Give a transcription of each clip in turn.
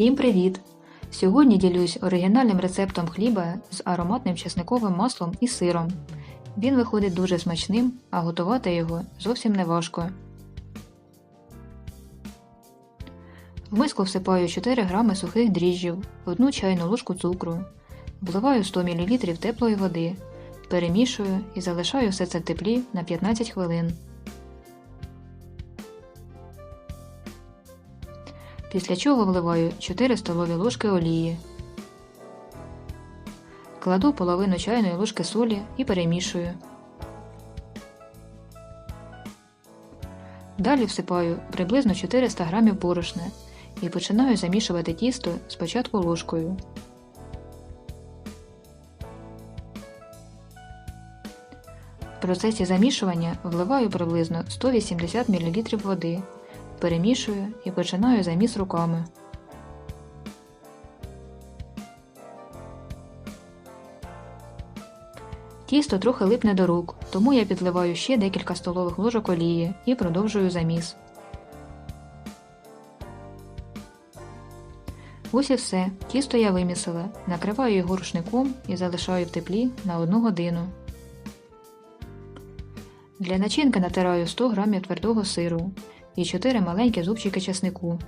Всім привіт! Сьогодні ділюсь оригінальним рецептом хліба з ароматним чесниковим маслом і сиром. Він виходить дуже смачним, а готувати його зовсім не важко. В миску всипаю 4 г сухих дріжджів, 1 чайну ложку цукру, вливаю 100 мл теплої води, перемішую і залишаю все це в теплі на 15 хвилин. Після чого вливаю 4 столові ложки олії. Кладу половину чайної ложки солі і перемішую. Далі всипаю приблизно 400 г борошна і починаю замішувати тісто спочатку ложкою. В процесі замішування вливаю приблизно 180 мл води, перемішую і починаю заміс руками. Тісто трохи липне до рук, тому я підливаю ще декілька столових ложок олії і продовжую заміс. Ось і все. Тісто я вимісила, накриваю його рушником і залишаю в теплі на 1 годину. Для начинки натираю 100 г твердого сиру і 4 маленькі зубчики чеснику.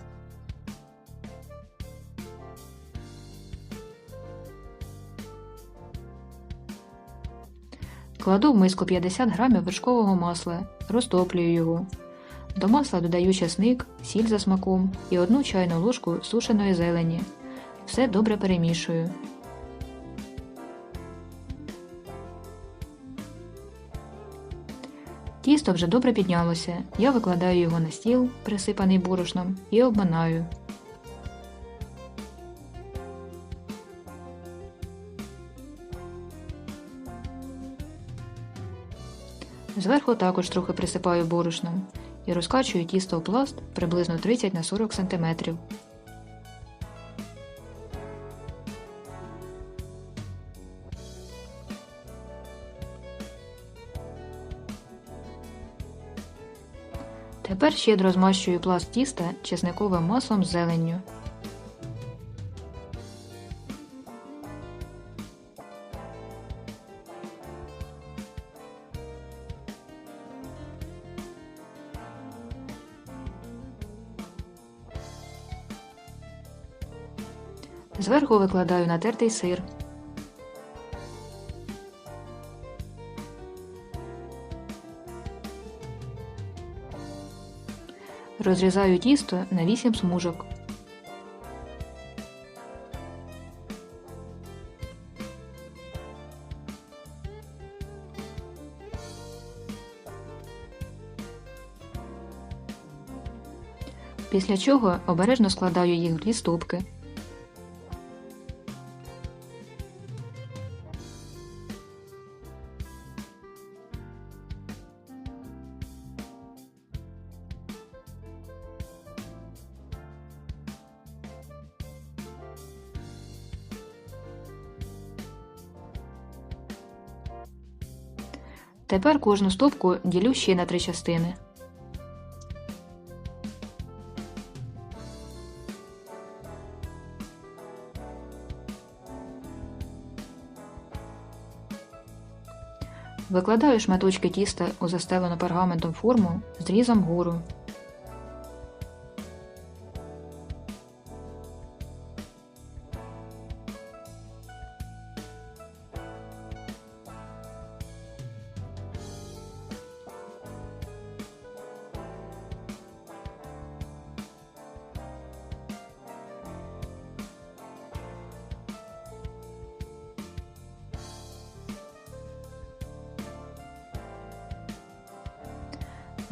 Кладу в миску 50 г вершкового масла, розтоплюю його. До масла додаю чесник, сіль за смаком і одну чайну ложку сушеної зелені. Все добре перемішую. Тісто вже добре піднялося. Я викладаю його на стіл, присипаний борошном, і обминаю. Зверху також трохи присипаю борошном і розкачую тісто в пласт приблизно 30 на 40 см. Тепер щедро змащую пласт тіста чесниковим маслом з зеленню. Зверху викладаю натертий сир. Розрізаю тісто на 8 смужок. Після чого обережно складаю їх в дві стопки. Тепер кожну стопку ділю ще на три частини. Викладаю шматочки тіста у застелену пергаментом форму з різом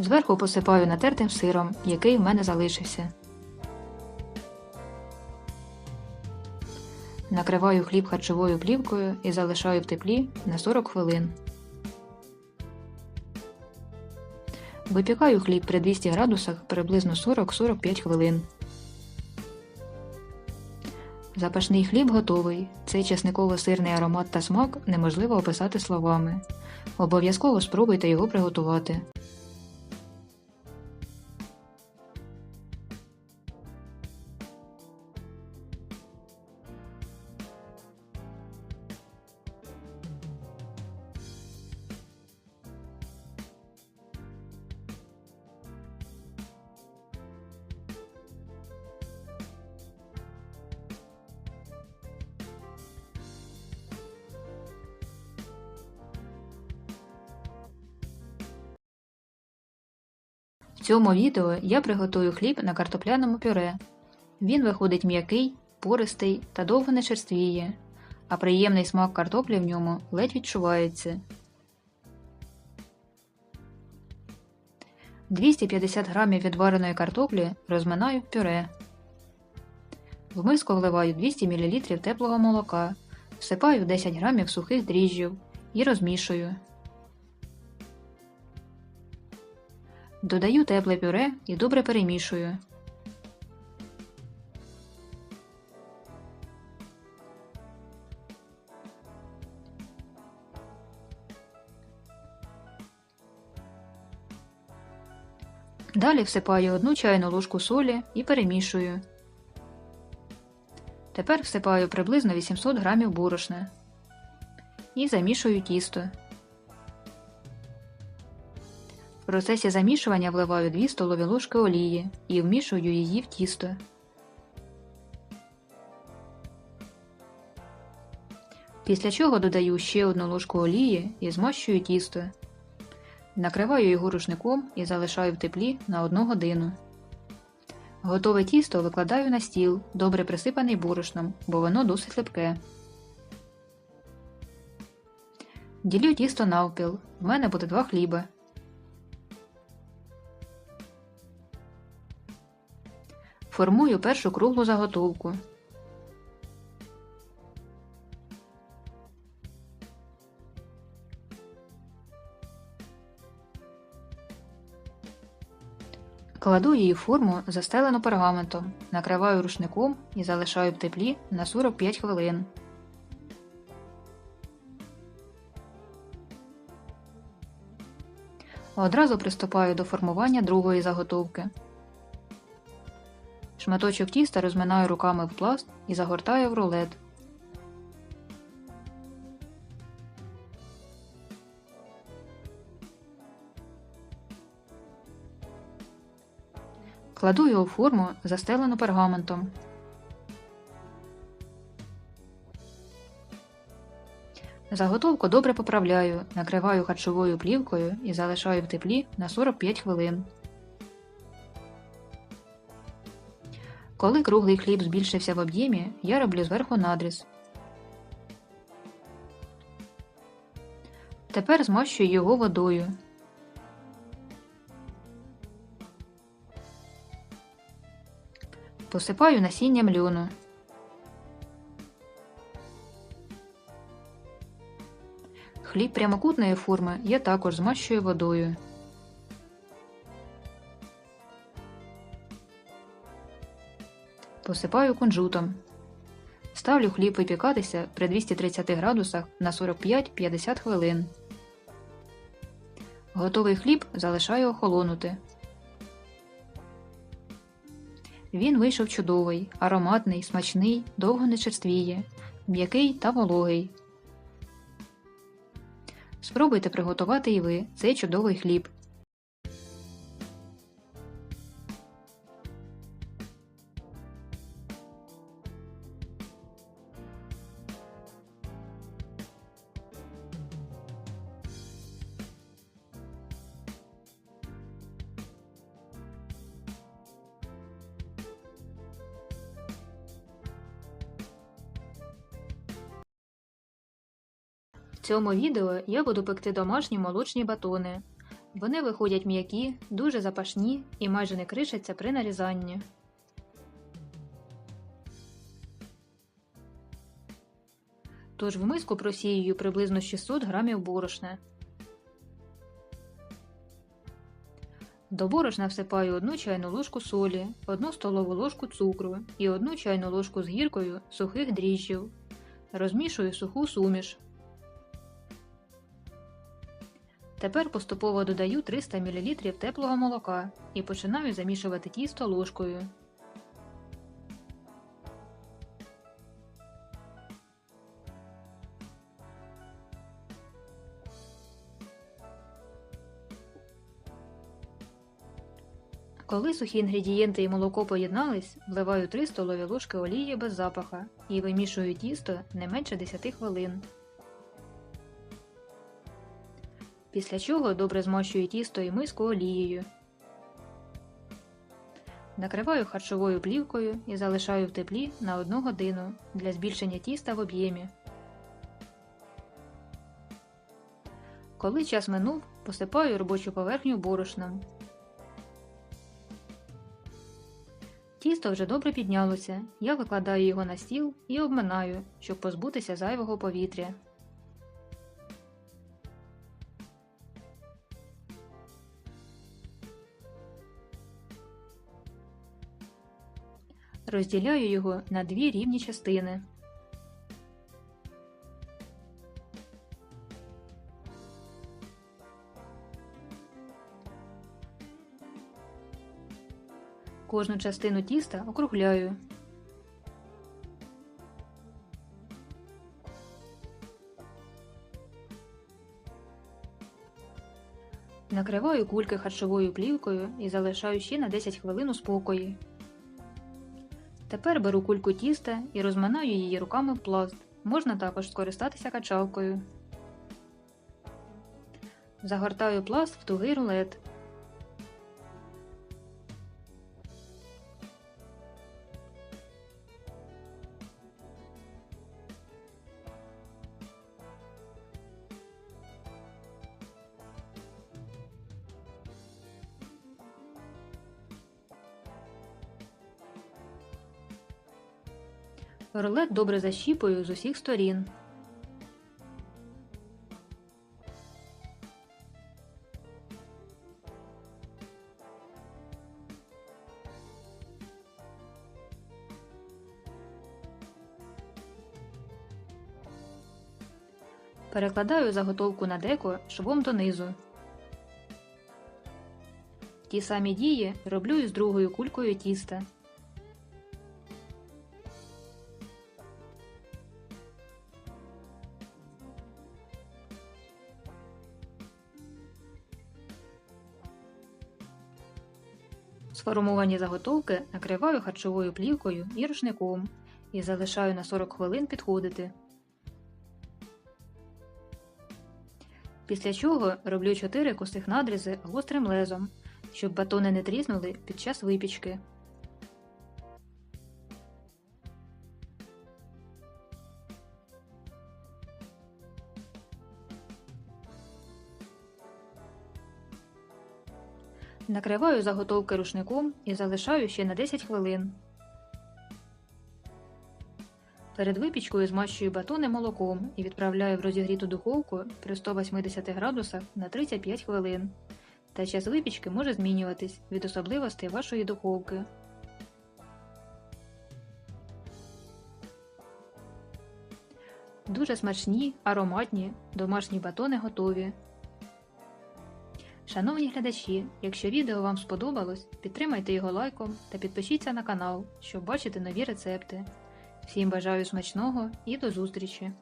Зверху посипаю натертим сиром, який в мене залишився. Накриваю хліб харчовою плівкою і залишаю в теплі на 40 хвилин. Випікаю хліб при 200 градусах приблизно 40-45 хвилин. Запашний хліб готовий. Цей чесниково-сирний аромат та смак неможливо описати словами. Обов'язково спробуйте його приготувати. В цьому відео я приготую хліб на картопляному пюре. Він виходить м'який, пористий та довго не черствіє, а приємний смак картоплі в ньому ледь відчувається. 250 грамів відвареної картоплі розминаю в пюре. В миску вливаю 200 мл теплого молока, всипаю 10 грамів сухих дріжджів і розмішую. Додаю тепле пюре і добре перемішую. Далі всипаю одну чайну ложку солі і перемішую. Тепер всипаю приблизно 800 грамів борошна і замішую тісто. Процесі замішування вливаю 2 столові ложки олії і вмішую її в тісто. Після чого додаю ще одну ложку олії і змащую тісто. Накриваю його рушником і залишаю в теплі на 1 годину. Готове тісто викладаю на стіл, добре присипаний борошном, бо воно досить липке. Ділю тісто навпіл. В мене буде два хліба. Формую першу круглу заготовку. Кладу її форму, застелену пергаментом, накриваю рушником і залишаю в теплі на 45 хвилин. Одразу приступаю до формування другої заготовки. Шматочок тіста розминаю руками в пласт і загортаю в рулет. Кладу його в форму, застелену пергаментом. Заготовку добре поправляю, накриваю харчовою плівкою і залишаю в теплі на 45 хвилин. Коли круглий хліб збільшився в об'ємі, я роблю зверху надріз. Тепер змащую його водою. Посипаю насінням льону. Хліб прямокутної форми я також змащую водою. Посипаю кунжутом. Ставлю хліб випікатися при 230 градусах на 45-50 хвилин. Готовий хліб залишаю охолонути. Він вийшов чудовий, ароматний, смачний, довго не черствіє, м'який та вологий. Спробуйте приготувати і ви цей чудовий хліб. Цьому відео я буду пекти домашні молочні батони. Вони виходять м'які, дуже запашні і майже не кришаться при нарізанні. Тож в миску просіюю приблизно 600 грамів борошна. До борошна всипаю 1 чайну ложку солі, 1 столову ложку цукру і 1 чайну ложку з гіркою сухих дріжджів. Розмішую суху суміш. Тепер поступово додаю 300 мл теплого молока і починаю замішувати тісто ложкою. Коли сухі інгредієнти і молоко поєднались, вливаю 3 столові ложки олії без запаха і вимішую тісто не менше 10 хвилин. Після чого добре змащую тісто і миску олією. Накриваю харчовою плівкою і залишаю в теплі на 1 годину для збільшення тіста в об'ємі. Коли час минув, посипаю робочу поверхню борошном. Тісто вже добре піднялося. Я викладаю його на стіл і обминаю, щоб позбутися зайвого повітря. Розділяю його на дві рівні частини. Кожну частину тіста округляю. Накриваю кульки харчовою плівкою і залишаю ще на 10 хвилин у спокої. Тепер беру кульку тіста і розминаю її руками в пласт. Можна також скористатися качалкою. Загортаю пласт в тугий рулет. Рулет добре защіпую з усіх сторін. Перекладаю заготовку на деко швом донизу. Ті самі дії роблю і з другою кулькою тіста. Сформовані заготовки накриваю харчовою плівкою і рушником і залишаю на 40 хвилин підходити. Після чого роблю 4 косих надрізи гострим лезом, щоб батони не тріснули під час випічки. Накриваю заготовки рушником і залишаю ще на 10 хвилин. Перед випічкою змащую батони молоком і відправляю в розігріту духовку при 180 градусах на 35 хвилин. Та час випічки може змінюватись від особливостей вашої духовки. Дуже смачні, ароматні, домашні батони готові. Шановні глядачі, якщо відео вам сподобалось, підтримайте його лайком та підпишіться на канал, щоб бачити нові рецепти. Всім бажаю смачного і до зустрічі!